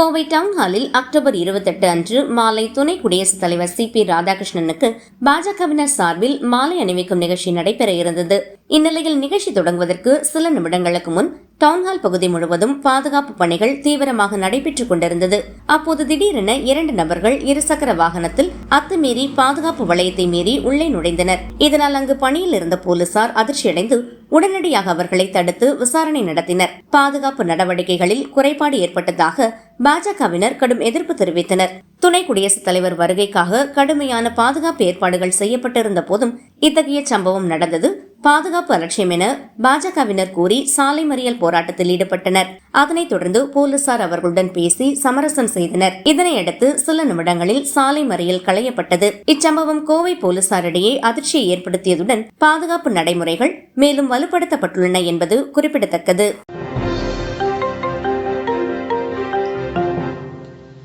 Kovai down ஹாலில் October இருபத்தெட்டு அன்று மாலை துணை குடியரசுத் தலைவர் சி பி ராதாகிருஷ்ணனுக்கு பாஜகவினர் சார்பில் மாலை அணிவிக்கும் நிகழ்ச்சி நடைபெற இருந்தது. இந்நிலையில் நிகழ்ச்சி தொடங்குவதற்கு சில நிமிடங்களுக்கு முன் டவுன்ஹால் பகுதி முழுவதும் பாதுகாப்பு பணிகள் தீவிரமாக நடைபெற்றுக் கொண்டிருந்தது. அப்போது திடீரென இரண்டு நபர்கள் இருசக்கர வாகனத்தில் அத்துமீறி பாதுகாப்பு வளையத்தை மீறி உள்ளே நுழைந்தனர். இதனால் அங்கு பணியில் இருந்த போலீசார் அதிர்ச்சியடைந்து உடனடியாக அவர்களை தடுத்து விசாரணை நடத்தினர். பாதுகாப்பு நடவடிக்கைகளில் குறைபாடு ஏற்பட்டதாக பாஜகவினர் கடும் எதிர்ப்பு தெரிவித்தனர். துணை குடியரசுத் தலைவர் வருகைக்காக கடுமையான பாதுகாப்பு ஏற்பாடுகள் செய்யப்பட்டிருந்த போதும் இத்தகைய சம்பவம் நடந்தது பாதுகாப்பு அலட்சியம் என பாஜகவினர் கூறி சாலை மறியல் போராட்டத்தில் ஈடுபட்டனர். அதனைத் தொடர்ந்து போலீசார் அவர்களுடன் பேசி சமரசம் செய்தனர். இதனையடுத்து சில நிமிடங்களில் சாலை மறியல் களையப்பட்டது. இச்சம்பவம் கோவை போலீசாரிடையே அதிர்ச்சியை ஏற்படுத்தியதுடன் பாதுகாப்பு நடைமுறைகள் மேலும் வலுப்படுத்தப்பட்டுள்ளன என்பது குறிப்பிடத்தக்கது.